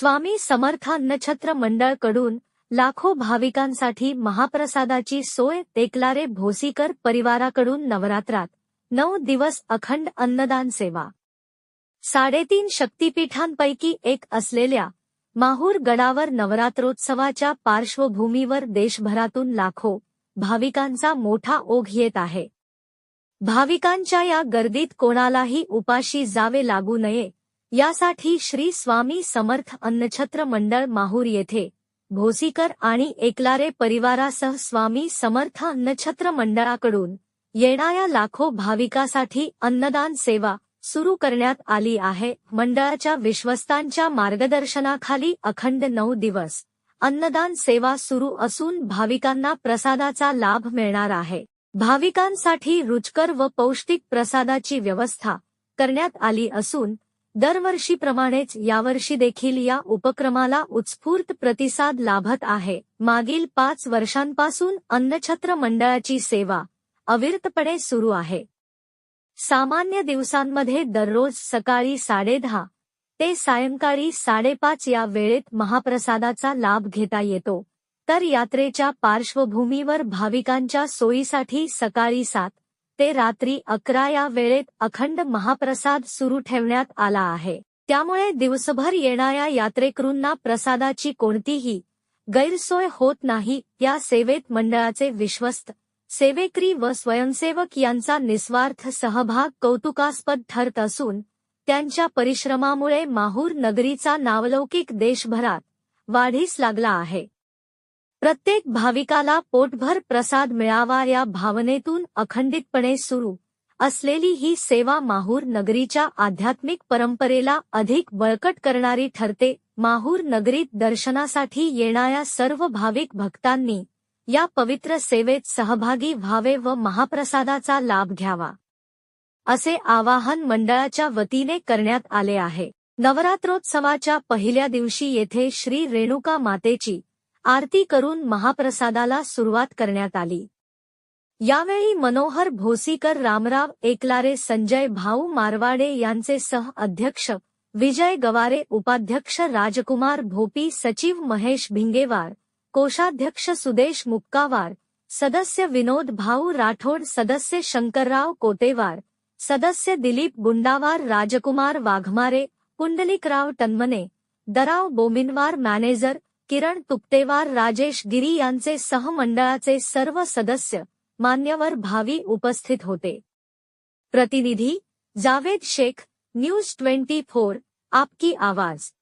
स्वामी समर्थ मंडळ मंडळकडून लाखो भाविकांसाठी महाप्रसादाची सोय देखलारे भोसीकर परिवाराकडून नवरात्रात. नऊ दिवस अखंड अन्नदान सेवा. साडेतीन शक्तीपीठांपैकी एक असलेल्या माहूर गडावर नवरात्रोत्सवाच्या पार्श्वभूमीवर देशभरातून लाखो भाविकांचा मोठा ओघ येत आहे. भाविकांच्या या गर्दीत कोणालाही उपाशी जावे लागू नये यासाठी श्री स्वामी समर्थ अन्नछत्र मंडळ माहूर येथे भोसीकर आणि एकलारे परिवारासह स्वामी समर्थ अन्नछत्र मंडळाकडून येणाऱ्या लाखो भाविकासाठी अन्नदान सेवा सुरू करण्यात आली आहे. मंडळाच्या विश्वस्तांच्या मार्गदर्शनाखाली अखंड नऊ दिवस अन्नदान सेवा सुरू असून भाविकांना प्रसादाचा लाभ मिळणार आहे. भाविकांसाठी रुचकर व पौष्टिक प्रसादाची व्यवस्था करण्यात आली असून दरवर्षीप्रमाणेच यावर्षी देखील या उपक्रमाला उत्स्फूर्त प्रतिसाद लाभत आहे. मागील पाच वर्षांपासून अन्नछत्र मंडळाची सेवा अविरतपणे सुरू आहे. सामान्य दिवसांमध्ये दररोज सकाळी साडेदहा ते सायंकाळी साडेपाच या वेळेत महाप्रसादाचा लाभ घेता येतो. तर यात्रेच्या पार्श्वभूमीवर भाविकांच्या सोयीसाठी सकाळी सात ते रात्री अकरा या वेळेत अखंड महाप्रसाद सुरू ठेवण्यात आला आहे. त्यामुळे दिवसभर येणाऱ्या यात्रेकरूंना प्रसादाची कोणतीही गैरसोय होत नाही या सेवेत मंडळाचे विश्वस्त सेवेकरी व स्वयंसेवक यांचा निस्वार्थ सहभाग कौतुकास्पद ठरत असून त्यांच्या परिश्रमामुळे माहूर नगरीचा नावलौकिक देशभरात वाढीस लागला आहे. प्रत्येक भाविकाला पोटभर प्रसाद मिळावा या भावनेतून अखंडितपणे सुरू असलेली ही सेवा माहूर नगरीच्या आध्यात्मिक परंपरेला अधिक बळकट करणारी ठरते. माहूर नगरीत दर्शनासाठी येणाऱ्या सर्व भाविक भक्तांनी या पवित्र सेवेत सहभागी व्हावे व महाप्रसादाचा लाभ घ्यावा असे आवाहन मंडळाच्या वतीने करण्यात आले आहे. नवरात्रोत्सवाच्या पहिल्या दिवशी येथे श्री रेणुका मातेची आरती करून महाप्रसादाला सुरुवात करण्यात आली. यावेळी मनोहर भोसीकर रामराव एकलारे संजय भाऊ मारवाडे यांचे सह अध्यक्ष विजय गवारे उपाध्यक्ष राजकुमार भोपी सचिव महेश भिंगेवार कोषाध्यक्ष सुदेश मुक्कावार सदस्य विनोद भाऊ राठोड सदस्य शंकरराव कोतेवार सदस्य दिलीप गुंडावार राजकुमार वाघमारे पुंडलिकराव टनमने दराव बोमिनवार मॅनेजर किरण तुपतेवार राजेश गिरी यांचे सहमंडळाचे सर्व सदस्य मान्यवर भावी उपस्थित होते. प्रतिनिधी Javed Shaikh news twenty four Aapki Awaaz.